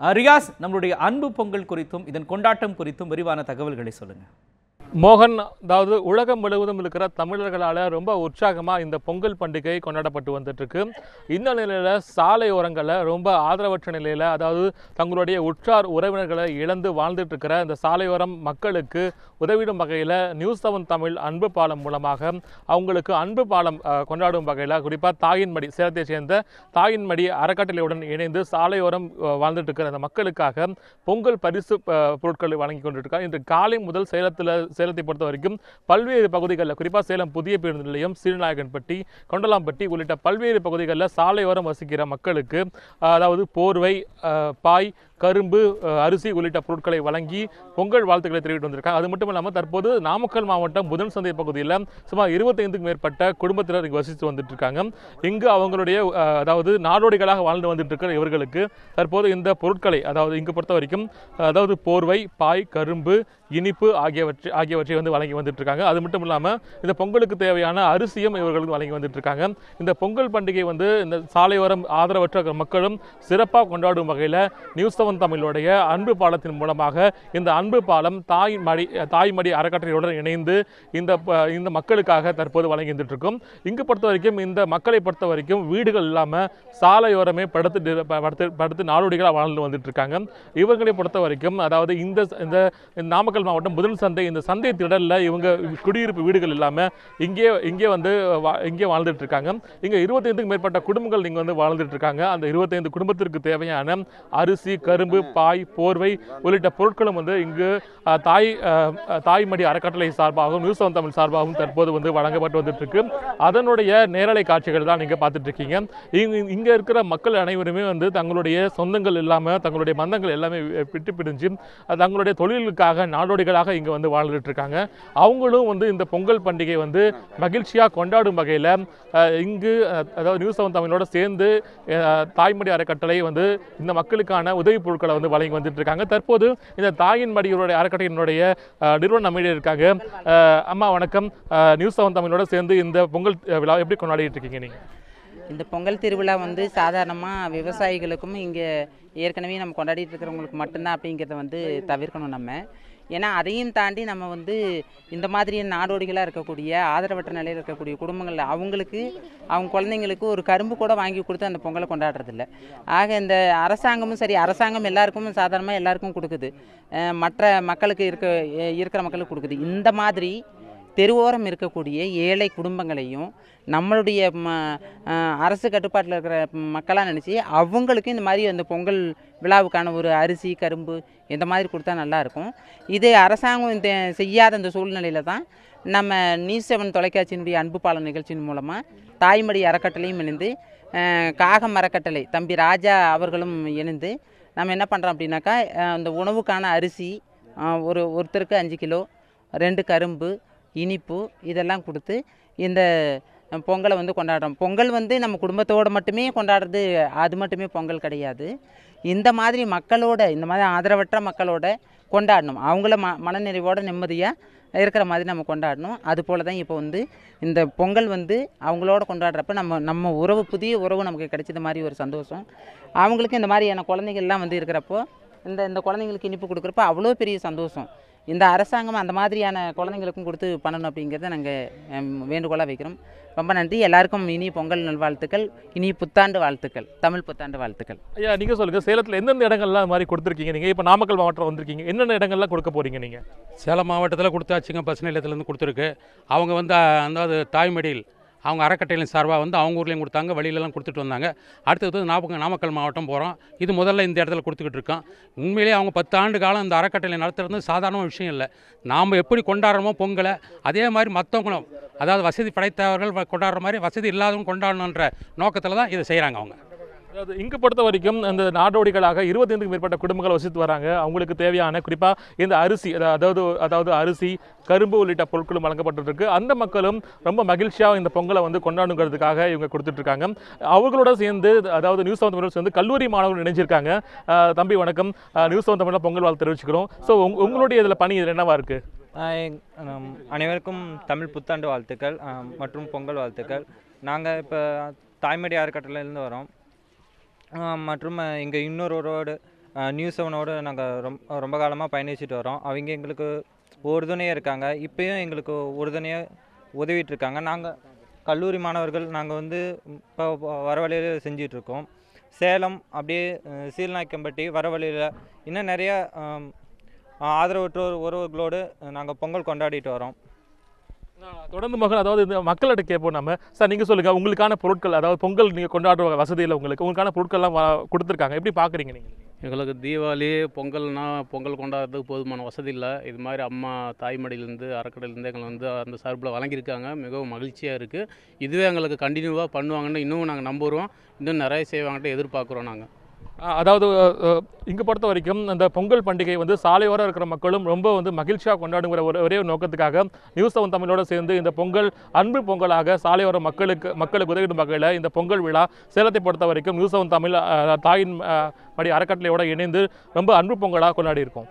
ரியாஸ் நம்மளுடைய அன்பு பொங்கல் குறித்தும் இதன் கொண்டாட்டம் குறித்தும் விரிவான தகவல்களை சொல்லுங்க. மோகன் அதாவது உலகம் முழுவதும் இருக்கிற தமிழர்களால் ரொம்ப உற்சாகமாக இந்த பொங்கல் பண்டிகை கொண்டாடப்பட்டு வந்துட்டுருக்கு. இந்த நிலையில் சாலை ஓரங்களில் ரொம்ப ஆதரவற்ற நிலையில் அதாவது தங்களுடைய உற்றார் உறவினர்களை இழந்து வாழ்ந்துட்டுருக்கிற இந்த சாலையோரம் மக்களுக்கு உதவிடும் வகையில் நியூஸ் செவன் தமிழ் அன்பு பாலம் மூலமாக அவங்களுக்கு அன்பு பாலம் கொண்டாடும் வகையில் குறிப்பாக தாயின் மடி சேலத்தை சேர்ந்த தாயின்மடி அறக்கட்டளையுடன் இணைந்து சாலையோரம் அஹ், வாழ்ந்துட்டு இருக்கிற அந்த மக்களுக்காக பொங்கல் பரிசு பொருட்களை வழங்கி கொண்டிருக்கார் இன்று காலை முதல் சேலத்தில் சேலத்தை பொறுத்த வரைக்கும் பல்வேறு பகுதிகளில் குறிப்பாக சேலம் புதிய பேருந்து நிலையம் சீர்நாயகன்பட்டி கொண்டலாம்பட்டி உள்ளிட்ட பல்வேறு பகுதிகளில் சாலையோரம் வசிக்கிற மக்களுக்கு அதாவது போர்வை பாய் கரும்பு அரிசி உள்ளிட்ட பொருட்களை வழங்கி பொங்கல் வாழ்த்துக்களை தெரிவித்து வந்திருக்காங்க அது மட்டும் இல்லாமல் தற்போது நாமக்கல் மாவட்டம் புதன் சந்தை பகுதியில் சுமார் இருபத்தைந்துக்கும் மேற்பட்ட குடும்பத்தினர் இங்கு வசித்து வந்துட்டு இருக்காங்க இங்கு அவங்களுடைய அதாவது நாடோடிகளாக வாழ்ந்து வந்துட்டு இருக்கிற இவர்களுக்கு தற்போது இந்த பொருட்களை அதாவது இங்கு பொறுத்த வரைக்கும் அதாவது போர்வை பாய் கரும்பு இனிப்பு ஆகியவற்றை ஆகியவற்றை வந்து வழங்கி வந்துட்டு இருக்காங்க அது மட்டும் இல்லாமல் இந்த பொங்கலுக்கு தேவையான அரிசியும் இவர்களுக்கு வழங்கி வந்துட்டு இருக்காங்க இந்த பொங்கல் பண்டிகை வந்து இந்த சாலையோரம் ஆதரவற்ற மக்களும் சிறப்பாக கொண்டாடும் வகையில் நியூஸ் செவன் தமிழுடைய அன்பு பாலத்தின் மூலமாக இந்த அன்பு பாலம் தாய் மடி தாய் மடி அறக்கட்டளையுடன் இணைந்து இந்த இந்த மக்களுக்காக தற்போது வழங்கி வந்துட்டு இருக்கும் இங்கு பொறுத்த வரைக்கும் இந்த மக்களை பொறுத்த வரைக்கும் வீடுகள் இல்லாமல் சாலையோரமே படுத்து படுத்து படுத்து நாடோடிகளாக வாழ்ந்து வந்துட்டு இருக்காங்க இவர்களை பொறுத்த வரைக்கும் அதாவது இந்த இந்த இந்த நாமக்கல் மாவட்டம் முதல் சந்தை இந்த சந்தை திடலில் இவங்க குடியிருப்பு வீடுகள் இல்லாமல் இங்கே இங்கே வந்து வா- இங்கே வாழ்ந்துட்டு இருக்காங்க. இங்கே இருபத்தைந்துக்கும் மேற்பட்ட குடும்பங்கள் இங்கே வந்து வாழ்ந்துட்டு இருக்காங்க. அந்த இருபத்தைந்து குடும்பத்திற்கு தேவையான அரிசி கரும்பு பாய் போர்வை உள்ளிட்ட பொருட்களும் வந்து இங்கு தாய் தாய்மடி அறக்கட்டளை சார்பாகவும் நியூஸ் செவன் தமிழ் சார்பாகவும் தற்போது வந்து வழங்கப்பட்டு வந்துட்டு இருக்கு. அதனுடைய நேரலை காட்சிகள் தான் நீங்கள் பார்த்துட்டு இருக்கீங்க. இங்கே இருக்கிற மக்கள் அனைவருமே வந்து தங்களுடைய சொந்தங்கள் இல்லாமல் தங்களுடைய மந்தங்கள் எல்லாமே விட்டு பிரிஞ்சு தங்களுடைய தொழிலுக்காக நாடோடிகளாக இங்கே வந்து வாழ்ந்துட்டு இருக்காங்க அவங்களும் வந்து இந்த பொங்கல் பண்டிகை வந்து மகிழ்ச்சியாக கொண்டாடும் வகையில் இங்கு அதாவது நியூஸ் செவன் தமிழோட சேர்ந்து தாய்மடி அறக்கட்டளை வந்து இந்த மக்களுக்கான உதவி பொருட்களை வந்து வழங்கி வந்துட்டு இருக்காங்க தற்போது இந்த தாயின் மடியோட அறக்கட்டளையினுடைய நிறுவனம் நிறுவன இருக்காங்க. அம்மா வணக்கம். நியூஸ் செவன் தமிழோட சேர்ந்து இந்த பொங்கல் விழா எப்படி கொண்டாடிட்டு இருக்கீங்க நீங்கள் இந்த பொங்கல் திருவிழா வந்து சாதாரணமாக விவசாயிகளுக்கும் இங்கே ஏற்கனவே நம்ம கொண்டாடிட்டு இருக்கிறவங்களுக்கு மட்டும்தான் அப்படிங்கிறத வந்து தவிர்க்கணும் நம்ம. ஏன்னா அதையும் தாண்டி நம்ம வந்து இந்த மாதிரி நாடோடிகளாக இருக்கக்கூடிய ஆதரவற்ற நிலையில் இருக்கக்கூடிய குடும்பங்களில் அவங்களுக்கு அவங்க குழந்தைங்களுக்கு ஒரு கரும்பு கூட வாங்கி கொடுத்து அந்த பொங்கலை கொண்டாடுறதில்ல. ஆக இந்த அரசாங்கமும் சரி அரசாங்கம் எல்லாருக்கும் சாதாரணமாக எல்லாருக்கும் கொடுக்குது. மற்ற மக்களுக்கு இருக்க இருக்கிற மக்களுக்கு கொடுக்குது. இந்த மாதிரி தெருவோரம் இருக்கக்கூடிய ஏழை குடும்பங்களையும் நம்மளுடைய ம அரசு கட்டுப்பாட்டில் இருக்கிற மக்களாக நினச்சி அவங்களுக்கும் இந்த மாதிரி அந்த பொங்கல் விழாவுக்கான ஒரு அரிசி கரும்பு இந்த மாதிரி கொடுத்தா நல்லாயிருக்கும் இது அரசாங்கம் இந்த செய்யாத இந்த சூழ்நிலையில் தான் நம்ம நியூஸ் செவன் தொலைக்காட்சியினுடைய அன்பு பாலம் நிகழ்ச்சியின் மூலமாக தாய்மடி அறக்கட்டளையும் இணைந்து காகம் அறக்கட்டளை தம்பி ராஜா அவர்களும் இணைந்து நம்ம என்ன பண்ணுறோம் அப்படின்னாக்கா அந்த உணவுக்கான அரிசி ஒரு ஒருத்தருக்கு அஞ்சு கிலோ ரெண்டு கரும்பு இனிப்பு இதெல்லாம் கொடுத்து இந்த பொங்கலை வந்து கொண்டாடுறோம். பொங்கல் வந்து நம்ம குடும்பத்தோடு மட்டுமே கொண்டாடுறது அது மட்டுமே பொங்கல் கிடையாது. இந்த மாதிரி மக்களோட இந்த மாதிரி ஆதரவற்ற மக்களோட கொண்டாடணும். அவங்கள ம மனநிறைவோடு நிம்மதியாக இருக்கிற மாதிரி நம்ம கொண்டாடணும். அது போல தான் இப்போ வந்து இந்த பொங்கல் வந்து அவங்களோட கொண்டாடுறப்ப நம்ம நம்ம உறவு புதிய உறவு நமக்கு கிடைச்சது மாதிரி ஒரு சந்தோஷம். அவங்களுக்கு இந்த மாதிரியான குழந்தைகள்லாம் வந்து இருக்கிறப்போ இந்த இந்த குழந்தைங்களுக்கு இனிப்பு கொடுக்குறப்ப அவ்வளோ பெரிய சந்தோஷம். இந்த அரசாங்கம் அந்த மாதிரியான குழந்தைங்களுக்கும் கொடுத்து பண்ணணும் அப்படிங்கிறத நாங்கள் வேண்டுகோளாக வைக்கிறோம். ரொம்ப நன்றி. எல்லாருக்கும் இனி பொங்கல் நல்வாழ்த்துக்கள் இனி புத்தாண்டு வாழ்த்துக்கள் தமிழ் புத்தாண்டு வாழ்த்துக்கள். ஐயா நீங்க சொல்லுங்க. சேலத்துல எந்தெந்த இடங்கள்லாம் மாதிரி கொடுத்துருக்கீங்க நீங்க? இப்போ நாமக்கல் மாவட்டம் வந்திருக்கீங்க. என்னென்ன இடங்கள்லாம் கொடுக்க போறீங்க நீங்க? சேலம் மாவட்டத்தில் கொடுத்தாச்சுங்க பஸ் நிலையத்துலேருந்து கொடுத்துருக்கு. அவங்க வந்து அதாவது தாய்மடியில் அவங்க அறக்கட்டளையின் சார்பாக வந்து அவங்க ஊர்லேயும் கொடுத்தாங்க வெளியிலலாம் கொடுத்துட்டு வந்தாங்க. அடுத்தது நாமக்கல் நாமக்கல் மாவட்டம் போகிறோம். இது முதல்ல இந்த இடத்துல கொடுத்துக்கிட்டு இருக்கோம். உண்மையிலேயே அவங்க பத்து ஆண்டு காலம் இந்த அறக்கட்டளை நடத்துறது சாதாரண விஷயம் இல்லை. நாம் எப்படி கொண்டாடுறோமோ பொங்கலை அதே மாதிரி மற்றவங்களும் அதாவது வசதி படைத்தவர்கள் கொண்டாடுற மாதிரி வசதி இல்லாதவங்க கொண்டாடணுன்ற நோக்கத்தில் தான் இதை செய்கிறாங்க அவங்க. அதாவது இங்கு பொறுத்த வரைக்கும் அந்த நாடோடிகளாக இருபத்தைந்துக்கு மேற்பட்ட குடும்பங்கள் வசித்து வராங்க. அவங்களுக்கு தேவையான குறிப்பாக இந்த அரிசி அதாவது அதாவது அரிசி கரும்பு உள்ளிட்ட பொருட்களும் வழங்கப்பட்டுருக்கு. அந்த மக்களும் ரொம்ப மகிழ்ச்சியாக இந்த பொங்கலை வந்து கொண்டாடுங்கிறதுக்காக இவங்க கொடுத்துட்ருக்காங்க. அவங்களோட அவர்களோட சேர்ந்து அதாவது நியூஸ் செவன் தமிழோட சேர்ந்து கல்லூரி மாணவர்கள் இணைஞ்சிருக்காங்க. தம்பி வணக்கம். நியூஸ் செவன் தமிழில் பொங்கல் வாழ்த்து தெரிவிச்சுக்கிறோம். ஸோ உங்களுடைய இதில் பணி இதில் என்னவாக இருக்குது அனைவருக்கும் தமிழ் புத்தாண்டு வாழ்த்துக்கள் மற்றும் பொங்கல் வாழ்த்துக்கள். நாங்கள் இப்போ தாய்மடி அறக்கட்டளையிலேருந்து வரோம். மற்றும் இங்கே இன்னொருவரோட நியூஸ் செவனோடு நாங்கள் ரொம்ப ரொம்ப காலமாக பயணிச்சுட்டு வரோம். அவங்க எங்களுக்கு உறுதுணையாக இருக்காங்க. இப்போயும் எங்களுக்கு உறுதுணையாக உதவிட்டுருக்காங்க நாங்கள் கல்லூரி மாணவர்கள் நாங்கள் வந்து இப்போ வர வழியில் செஞ்சிட்ருக்கோம் சேலம் அப்படியே சீலநாயக்கம்பட்டி வர வழியில் இன்னும் நிறைய ஆதரவற்றோர் உறவுகளோடு நாங்கள் பொங்கல் கொண்டாடிட்டு வரோம். தொடர்ந்து மகள் அதாவது இந்த மக்கள்கிட்ட கேட்போம் நம்ம. சார் நீங்கள் சொல்லுங்கள் உங்களுக்கான பொருட்கள் அதாவது பொங்கல் நீங்கள் கொண்டாடுற வசதியில் உங்களுக்கு உங்களுக்கான பொருட்கள்லாம் கொடுத்துருக்காங்க. எப்படி பார்க்குறீங்க நீங்கள் எங்களுக்கு தீபாவளி பொங்கல்னால் பொங்கல் கொண்டாடுறதுக்கு போதுமான வசதி இல்லை. இது மாதிரி அம்மா தாய்மடியிலேருந்து அறக்கடையிலேருந்து எங்களை வந்து அந்த சார்பில் வழங்கியிருக்காங்க. மிகவும் மகிழ்ச்சியாக இருக்குது இதுவே எங்களுக்கு கண்டினியூவாக பண்ணுவாங்கன்னு இன்னும் நாங்கள் நம்புகிறோம் இன்னும் நிறைய செய்வாங்கன்ட்டு எதிர்பார்க்குறோம் நாங்கள் அதாவது இங்கே பொறுத்த வரைக்கும் அந்த பொங்கல் பண்டிகை வந்து சாலையோரம் இருக்கிற மக்களும் ரொம்ப வந்து மகிழ்ச்சியாக கொண்டாடுங்கிற ஒரு ஒரே ஒரு நோக்கத்துக்காக நியூஸ் செவன் தமிழோடு சேர்ந்து இந்த பொங்கல் அன்பு பொங்கலாக சாலையோர மக்களுக்கு மக்களுக்கு உதவிடும் வகையில் இந்த பொங்கல் விழா சேலத்தை பொறுத்த வரைக்கும் நியூஸ் செவன் தமிழ் தாயின் படி அறக்கட்டளையோடு இணைந்து ரொம்ப அன்பு பொங்கலாக கொண்டாடி இருக்கோம்